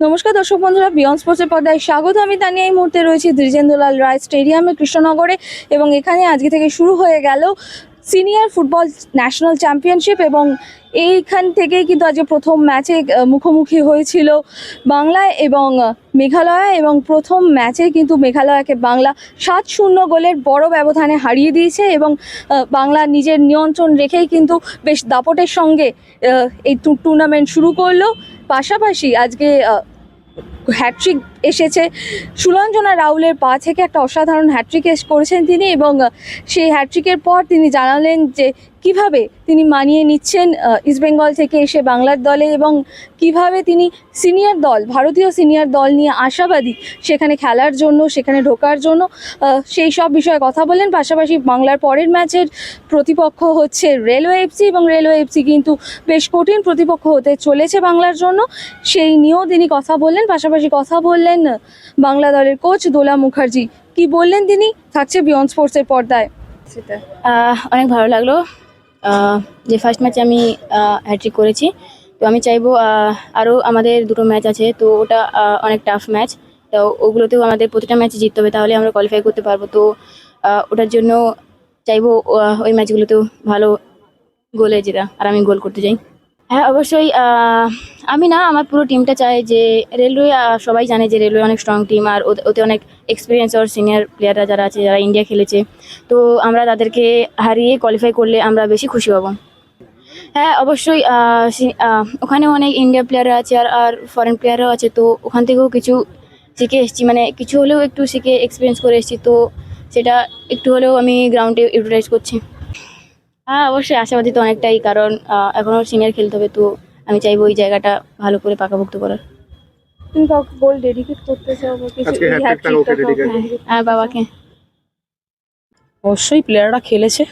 নমস্কার দর্শক বন্ধুরা বিয়ন্ড স্পোর্টসের পর্দায় স্বাগত। আমি তানিয়া, এই মুহূর্তে রয়েছি দ্বিজেন্দ্রলাল রায় স্টেডিয়ামে, কৃষ্ণনগরে, এবং এখানে আজকে থেকে শুরু হয়ে গেল সিনিয়র ফুটবল ন্যাশনাল চ্যাম্পিয়নশিপ, এবং এইখান থেকেই কিন্তু আজকে প্রথম ম্যাচে মুখোমুখি হয়েছিল বাংলা এবং মেঘালয়, এবং প্রথম ম্যাচে কিন্তু মেঘালয়কে বাংলা সাত শূন্য গোলের বড় ব্যবধানে হারিয়ে দিয়েছে, এবং বাংলা নিজের নিয়ন্ত্রণ রেখেই কিন্তু বেশ দাপটের সঙ্গে এই টুর্নামেন্ট শুরু করল। পাশাপাশি আজকে আহ, হ্যাট্রিক এসেছে। সুলঞ্জনা রাউলের পা থেকে একটা অসাধারণ হ্যাট্রিক এস- করেছেন তিনি এবং সেই হ্যাট্রিকের পর তিনি জানালেন যে কীভাবে তিনি মানিয়ে নিচ্ছেন ইস্টবেঙ্গল থেকে এসে বাংলার দলে এবং কীভাবে তিনি সিনিয়র দল, ভারতীয় সিনিয়র দল নিয়ে আশাবাদী সেখানে খেলার জন্য, সেখানে ঢোকার জন্য সেই সব বিষয়ে কথা বললেন। পাশাপাশি বাংলার পরের ম্যাচের প্রতিপক্ষ হচ্ছে রেলওয়ে এফসি এবং রেলওয়ে এফসি কিন্তু বেশ কঠিন প্রতিপক্ষ হতে চলেছে বাংলার জন্য। সেই নিয়েও তিনি কথা বললেন। পাশাপাশি কথা বললেন বাংলা দলের কোচ দোলা মুখার্জি। কি বললেন তিনি? থাকছে বিয়ন্ড স্পোর্টসের পর্দায়। সেটা। অনেক ভালো লাগল। যে ফার্স্ট ম্যাচে আমি হ্যাট্রিক করেছি। তো আমি চাইব আরও আমাদের দুটো ম্যাচ আছে। তো ওটা অনেক টাফ ম্যাচ তো ওগুলোতেও আমাদের প্রতিটা ম্যাচে জিততে হবে। তাহলে আমরা কোয়ালিফাই করতে পারব। তো ওটার জন্য চাইব ওই ম্যাচগুলোতেও ভালো গোলে যেটা। আর আমি গোল করতে চাই। হ্যাঁ অবশ্যই আমি না, আমার পুরো টিমটা চাই যে রেলওয়ে সবাই জানে যে রেলওয়ে অনেক স্ট্রং টিম আর ওতে- অনেক এক্সপিরিয়েন্স ওর সিনিয়র প্লেয়াররা যারা আছে, যারা ইন্ডিয়া খেলেছে। তো আমরা তাদেরকে হারিয়ে কোয়ালিফাই করলে আমরা বেশি খুশি হব। হ্যাঁ অবশ্যই ওখানেও অনেক ইন্ডিয়া প্লেয়াররা আছে আর আর ফরেন প্লেয়াররাও আছে। তো ওখান থেকেও কিছু শিখে এসেছি মানে কিছু হলেও একটু শিখে এক্সপিরিয়েন্স করে এসেছি। তো সেটা একটু হলেও আমি গ্রাউন্ডে ইউটিলাইজ করছি। হ্যাঁ অবশ্যই আশাবাদী তো অনেকটাই কারণ এখনও সিনিয়র খেলতে হবে তো আমি চাইব ওই জায়গাটা ভালো করে পাকাভুক্ত করার। তুমি কাউকে গোল ডেডিকেট করতে চাও বা কিছু? dedicate। dedicate? হ্যাঁ বাবাকে। অবশ্যই প্লেয়াররা খেলেছে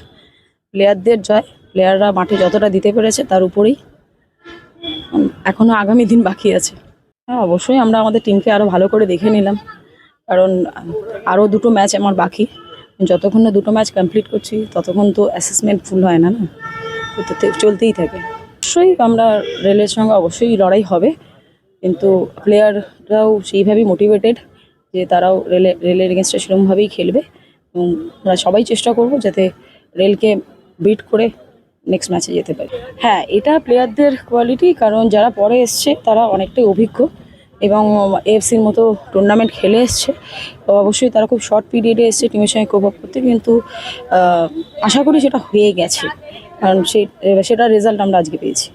প্লেয়ারদের জয় প্লেয়াররা মাঠে যতটা দিতে পেরেছে তার উপরেই। উম, এখনও আগামী দিন বাকি আছে। হ্যাঁ অবশ্যই আমরা আমাদের টিমকে আরও ভালো করে দেখে নিলাম কারণ আরও দুটো ম্যাচ আমার বাকি। যতক্ষণ না দুটো ম্যাচ কমপ্লিট করছি, ততক্ষণ তো অ্যাসেসমেন্ট ফুল হয় না না? চলতেই থাকে। অবশ্যই আমরা রেলের সঙ্গে অবশ্যই লড়াই হবে, কিন্তু প্লেয়াররাও সেইভাবেই মোটিভেটেড যে তারাও রেলে রেলের এগেনস্টে সেরকমভাবেই খেলবে। এবং আমরা সবাই চেষ্টা করব যাতে রেলকে বিট করে নেক্সট ম্যাচে যেতে পারি। হ্যাঁ এটা প্লেয়ারদের কোয়ালিটি কারণ যারা পরে এসছে, তারা অনেকটাই অভিজ্ঞ। এবং এফসির মতো টুর্নামেন্ট খেলে এসছে। অবশ্যই তারা খুব শর্ট পিরিয়ডে এসছে টিমের সঙ্গে কোপ আপ করতে। কিন্তু আশা করি সেটা হয়ে গেছে। কারণ সেটা সেটার রেজাল্ট আমরা আজকে পেয়েছি।